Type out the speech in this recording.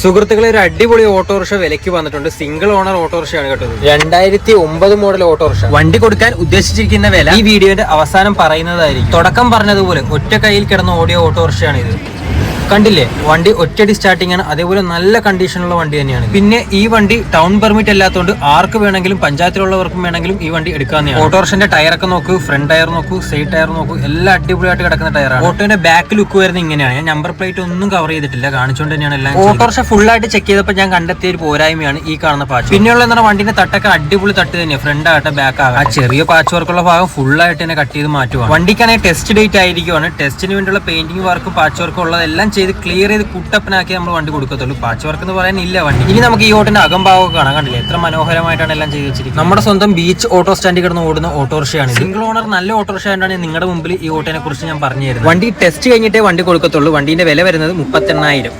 സുഹൃത്തുക്കളെ ഒരു അടിപൊളി ഓട്ടോറിക്ഷ വിലയ്ക്ക് വന്നിട്ടുണ്ട്. സിംഗിൾ ഓണർ ഓട്ടോറിക്ഷയാണ് കേട്ടത് രണ്ടായിരത്തി ഒമ്പത് മോഡൽ ഓട്ടോറിക്ഷ. വണ്ടി കൊടുക്കാൻ ഉദ്ദേശിച്ചിരിക്കുന്ന വില ഈ വീഡിയോന്റെ അവസാനം പറയുന്നതായിരിക്കും. തുടക്കം പറഞ്ഞതുപോലെ ഒറ്റ കയ്യിൽ കിടന്ന ഓടിയ ഓട്ടോറിക്ഷയാണ് ഇത്. കണ്ടില്ലേ? വണ്ടി ഒറ്റയടി സ്റ്റാർട്ടിംഗ് ആണ്. അതേപോലെ നല്ല കണ്ടീഷനുള്ള വണ്ടി തന്നെയാണ്. പിന്നെ ഈ വണ്ടി ടൗൺ പെർമിറ്റ് അല്ലാത്തതുകൊണ്ട് ആർക്ക് വേണമെങ്കിലും പഞ്ചായത്തിലുള്ളവർക്കും വേണമെങ്കിലും ഈ വണ്ടി എടുക്കാവുന്നതാണ് ഓട്ടോറിക്ഷന്റെ ടയറൊക്കെ നോക്കൂ ഫ്രണ്ട് ടയർ നോക്കൂ സൈഡ് ടയർ നോക്കൂ എല്ലാം അടിപൊളിയായിട്ട് കിടക്കുന്ന ടയറാണ് ഓട്ടോന്റെ ബാക്ക് ലുക്ക് വരുന്നത് ഇങ്ങനെയാണ്. ഞാൻ നമ്പർ പ്ലേറ്റ് ഒന്നും കവർ ചെയ്തിട്ടില്ല. കാണിച്ചുകൊണ്ട് തന്നെയാണ് എല്ലാം ഓട്ടോറിക്ഷ ഫുൾ ആയിട്ട് ചെക്ക് ചെയ്തപ്പോൾ ഞാൻ കണ്ടെത്തിയ ഒരു പോരായ്മയാണ് ഈ കാണുന്ന പാച്ച് പിന്നെയുള്ള എന്താ വണ്ടിന്റെ തട്ടൊക്കെ അടിപൊളി തട്ട് തന്നെയാണ് ഫ്രണ്ട് ആകട്ടെ ബാക്ക് ആകട്ടെ. ആ ചെറിയ പാച്ച് വർക്കുള്ള ഭാഗം ഫുൾ ആയിട്ട് തന്നെ കട്ട് ചെയ്ത് മാറ്റുവാണ്. വണ്ടിക്കാണെങ്കിൽ ടെസ്റ്റ് ഡേറ്റ് ആയിരിക്കുവാണ്. ടെസ്റ്റിന് വേണ്ടിയുള്ള പെയിന്റിംഗ് വർക്കും പാച്ച് വർക്കും ഉള്ളതെല്ലാം ചെയ്ത് ക്ലിയർ ചെയ്ത് കുട്ടപ്പനാക്കി നമ്മൾ വണ്ടി കൊടുക്കത്തുള്ളൂ. പാച്ച് വർക്ക് എന്ന് പറയാൻ ഇല്ല വണ്ടി. ഇനി നമുക്ക് ഈ ഓട്ടിന്റെ അകംഭാവം കാണാൻ കണ്ടില്ല? എത്ര മനോഹരമായിട്ടാണ് എല്ലാം ചെയ്ത് വെച്ചിരിക്കുന്നത്. നമ്മുടെ സ്വന്തം ബീച്ച് ഓട്ടോ സ്റ്റാൻഡിൽ കിടന്ന് ഓടുന്ന ഓട്ടോറിക്ഷയാണ് സിംഗിൾ ഓണർ നല്ല ഓട്ടോറിക്ഷ ആയിട്ടാണ് നിങ്ങളുടെ മുമ്പിൽ ഈ ഓട്ടോനെ കുറിച്ച് ഞാൻ പറഞ്ഞു തരുന്നത് വണ്ടി ടെസ്റ്റ് കഴിഞ്ഞിട്ടേ വണ്ടി കൊടുക്കത്തുള്ളൂ. വണ്ടിന്റെ വില വരുന്നത് മുപ്പത്തെണ്ണായിരം.